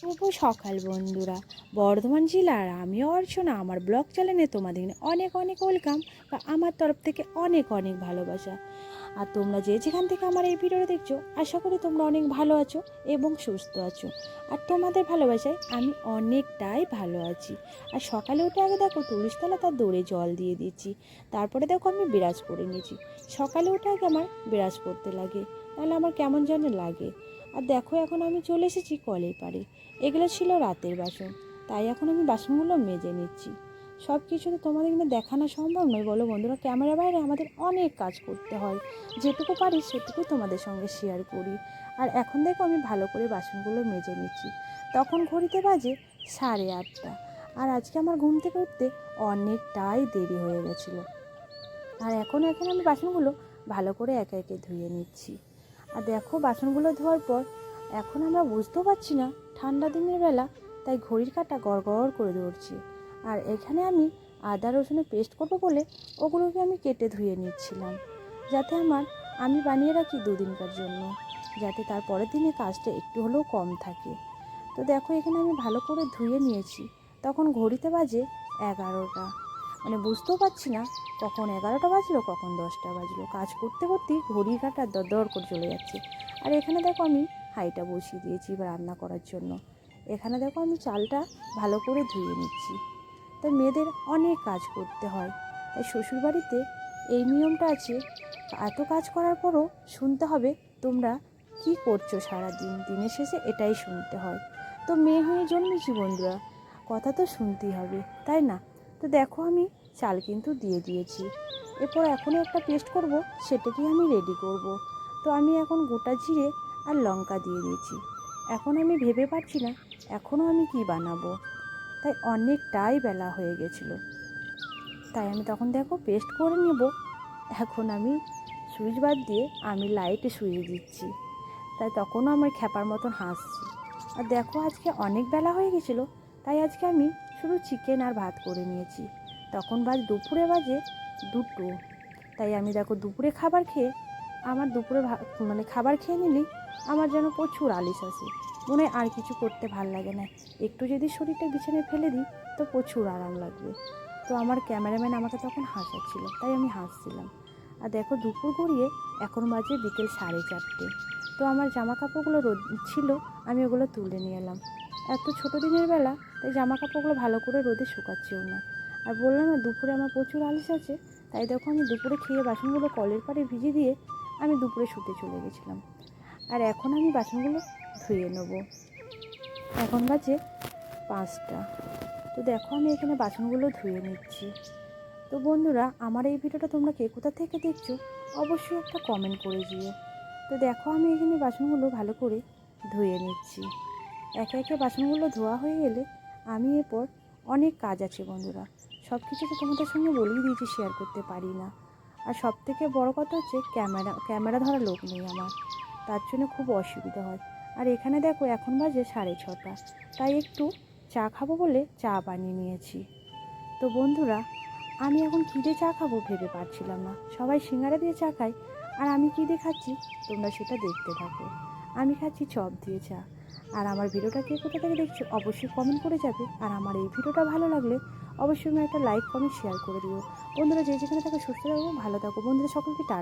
শুভ সকাল, বন্ধুরা। বর্ধমান জেলার আমি অর্চনা, আমার ব্লগ চ্যানেলে তোমাদের অনেক অনেক ওয়েলকাম বা আমার তরফ থেকে অনেক অনেক ভালোবাসা। আর তোমরা যে যেখান থেকে আমার এই ভিডিওটা দেখছ, আশা করি তোমরা অনেক ভালো আছো এবং সুস্থ আছো। আর তোমাদের ভালোবাসায় আমি অনেকটাই ভালো আছি। আর সকালে উঠে আগে দেখো, তুলসতলা তার দৌড়ে জল দিয়ে দিচ্ছি তারপরে দেখো, আমি বিরাজ করে নিয়েছি। সকালে উঠে আগে আমার বিরাজ করতে লাগে তাহলে আমার কেমন যেন লাগে। আর দেখো এখন আমি চলে এসেছি কলের পাড়ে। এগুলো ছিল রাতের বাসন, তাই এখন আমি বাসনগুলো মেজে নিচ্ছি। সব কিছু তো তোমাদের কিন্তু দেখানো সম্ভব নয়, বলো বন্ধুরা, ক্যামেরা বাইরে আমাদের অনেক কাজ করতে হয়। যেটুকু পারি সেটুকু তোমাদের সঙ্গে শেয়ার করি। আর এখন দেখো আমি ভালো করে বাসনগুলো মেজে নিচ্ছি। তখন ঘড়িতে বাজে সাড়ে আটটা। আর আজকে আমার ঘুম থেকে উঠতে অনেকটাই দেরি হয়ে গেছিল। আর এখন এখন আমি বাসনগুলো ভালো করে একে একে ধুয়ে নিচ্ছি। আর দেখো বাসনগুলো ধোয়ার পর, এখন আমরা বুঝতেও পারছি না ঠান্ডা দিনের বেলা, তাই ঘড়ির কাঁটা গড় করে ধরছে। আর এখানে আমি আদা রসুনের পেস্ট করব বলে ওগুলোকে আমি কেটে ধুয়ে নিচ্ছিলাম, যাতে আমার, আমি বানিয়ে রাখি দুদিনকার জন্য, যাতে তার পরের দিনে কাজটা একটু হলেও কম থাকে। তো দেখো এখানে আমি ভালো করে ধুয়ে নিয়েছি, তখন ঘড়িতে বাজে এগারোটা। মানে বুঝতেও পারছি না, কখন এগারোটা বাজলো, কখন দশটা বাজলো। কাজ করতে করতেই ঘড়ির কাঁটা দর করে চলে যাচ্ছে। আর এখানে দেখো আমি হাঁড়িটা বসিয়ে দিয়েছি রান্না করার জন্য। এখানে দেখো আমি চালটা ভালো করে ধুয়ে নিচ্ছি। তাই মেয়েদের অনেক কাজ করতে হয়। তাই শ্বশুরবাড়িতে এই নিয়মটা আছে, এত কাজ করার পরও শুনতে হবে তোমরা কি করছ সারা দিন দিনের শেষে এটাই শুনতে হয়। তো মেয়ে হয়ে জন্মেছি বন্ধুরা, কথা তো শুনতেই হবে, তাই না? তো দেখো আমি চাল কিন্তু দিয়ে দিয়েছি। এরপর এখনও একটা পেস্ট করব সেটাকে আমি রেডি করব। তো আমি এখন গোটা জিরে আর লঙ্কা দিয়ে দিয়েছি। এখন আমি ভেবে পাচ্ছি না এখনও আমি কি বানাবো। তাই অনেকটাই বেলা হয়ে গেছিল। তাই আমি তখন দেখো পেস্ট করে নেব। এখন আমি সুইচ বাদ দিয়ে আমি লাইটে শুয়ে দিচ্ছি। তাই তখনও আমার খ্যাপার মতন হাসছি। আর দেখো আজকে অনেক বেলা হয়ে গেছিল, তাই আজকে আমি শুধু চিকেন আর ভাত করে নিয়েছি। তখন বাজ দুপুরে বাজে দুটো। তাই আমি দেখো দুপুরে খাবার খেয়ে আমার দুপুরে মানে খাবার খেয়ে নিলেই আমার যেন প্রচুর আলিশ আসে। মনে আর কিছু করতে ভালো লাগে না। একটু যদি শরীরটা বিছানায় ফেলে দিই, তো প্রচুর আরাম লাগবে। তো আমার ক্যামেরাম্যান আমাকে তখন হাসাচ্ছিল, তাই আমি হাসছিলাম। আর দেখো দুপুর গড়িয়ে এখন বাজে বিকেল সাড়ে চারটে। তো আমার জামা কাপড়গুলো রোদ ছিল, আমি ওগুলো তুলে নিয়ে এলাম। এত ছোটো দিনের বেলা তাই জামা কাপড়গুলো ভালো করে রোদে শুকাচ্ছেও না। আর বললাম, না, দুপুরে আমার প্রচুর আলিশ আছে। তাই দেখো, আমি দুপুরে খেয়ে বাসনগুলো কলের পাড়ে ভিজিয়ে দিয়ে আমি দুপুরে শুতে চলে গেছিলাম। আর এখন আমি বাসনগুলো ধুয়ে নেব। এখন বাজে পাঁচটা। তো দেখো, আমি এখানে বাসনগুলো ধুয়ে নিচ্ছি। তো বন্ধুরা, আমার এই ভিডিওটা তোমরা কে কোথা থেকে দেখছ, অবশ্যই একটা কমেন্ট করে দিও। তো দেখো, আমি এখানে বাসনগুলো ভালো করে ধুয়ে নিচ্ছি। একে একে বাসনগুলো ধোয়া হয়ে গেলে আমি এরপর অনেক কাজ আছে বন্ধুরা। সব কিছু তো তোমাদের সঙ্গে বলেই দিয়েছি শেয়ার করতে পারি না। আর সব থেকে বড় কথা হচ্ছে ক্যামেরা ক্যামেরা ধরা লোক নেই আমার। তার জন্য খুব অসুবিধা হয়। আর এখানে দেখো, এখন বাজে সাড়ে ছটা। তাই একটু চা খাব বলে চা বানিয়ে নিয়েছি। তো বন্ধুরা, আমি এখন কী দিয়ে চা খাব ভেবে পারছিলাম না। সবাই সিঙ্গারা দিয়ে চা খায়। আর আমি কী দিয়ে খাচ্ছি, তোমরা সেটা দেখতে থাকো। আমি খাচ্ছি চপ দিয়ে চা। আর আমার ভিডিওটা কে কোথা থেকে দেখছ অবশ্যই কমেন্ট করে যাবে। আর আমার এই ভিডিওটা ভালো লাগলে অবশ্যই আমি একটা লাইক কমেন্ট শেয়ার করে দিও। বন্ধুরা, যে যেখানে থাকো, সুস্থ থাকো, ভালো থাকো। বন্ধুরা সকলকে টা